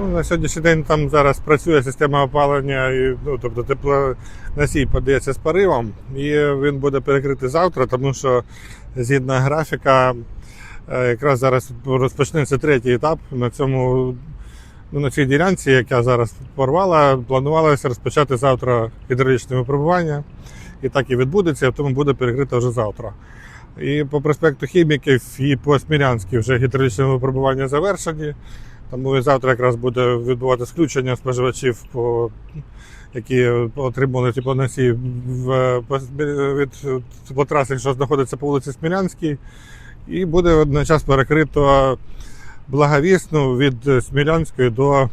Ну, на сьогоднішній день там зараз працює система опалення, і, ну, тобто теплоносій подається з поривом, і він буде перекритий завтра, тому що згідно графіка, е, якраз зараз розпочнеться третій етап. На цьому ну, на цій ділянці, яка зараз порвала, планувалося розпочати завтра гідравлічне випробування. І так і відбудеться, тому буде перекрито вже завтра. І по проспекту хіміків, і по Смілянській вже гідравлічне випробування завершені. Тому і завтра якраз буде відбуватися включення споживачів, по, які отримали теплоносії в, від теплотраси, що знаходиться по вулиці Смілянській. І буде одночасно перекрито благовісну від Смілянської до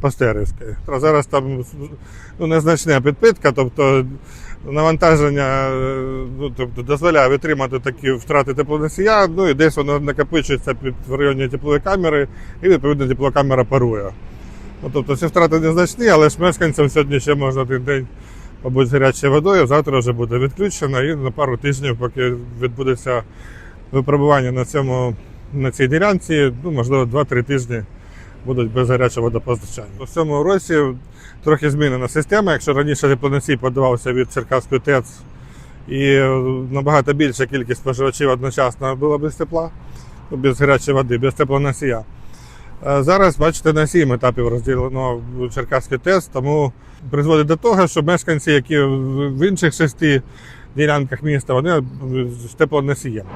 Пастерівської. Зараз там ну, незначна підпитка, тобто навантаження ну, тобто, дозволяє витримати такі втрати теплоносія, ну і десь воно накопичується під в районі теплової камери, і відповідно теплова камера парує. Ну, тобто ці втрати незначні, але ж мешканцям сьогодні ще можна один день побути з гарячою водою, завтра вже буде відключено і на пару тижнів, поки відбудеться випробування на цьому на цій ділянці, ну можливо, 2-3 тижні будуть без гарячого водопостачання. У цьому році трохи змінена система. Якщо раніше теплоносій подавався від Черкаської ТЕЦ і набагато більша кількість споживачів одночасно було без тепла, ну, без гарячої води, без теплоносія. Е, Зараз, бачите, на сім етапів розділено Черкаський ТЕЦ, тому призводить до того, що мешканці, які в інших шести ділянках міста, вони з теплоносієм.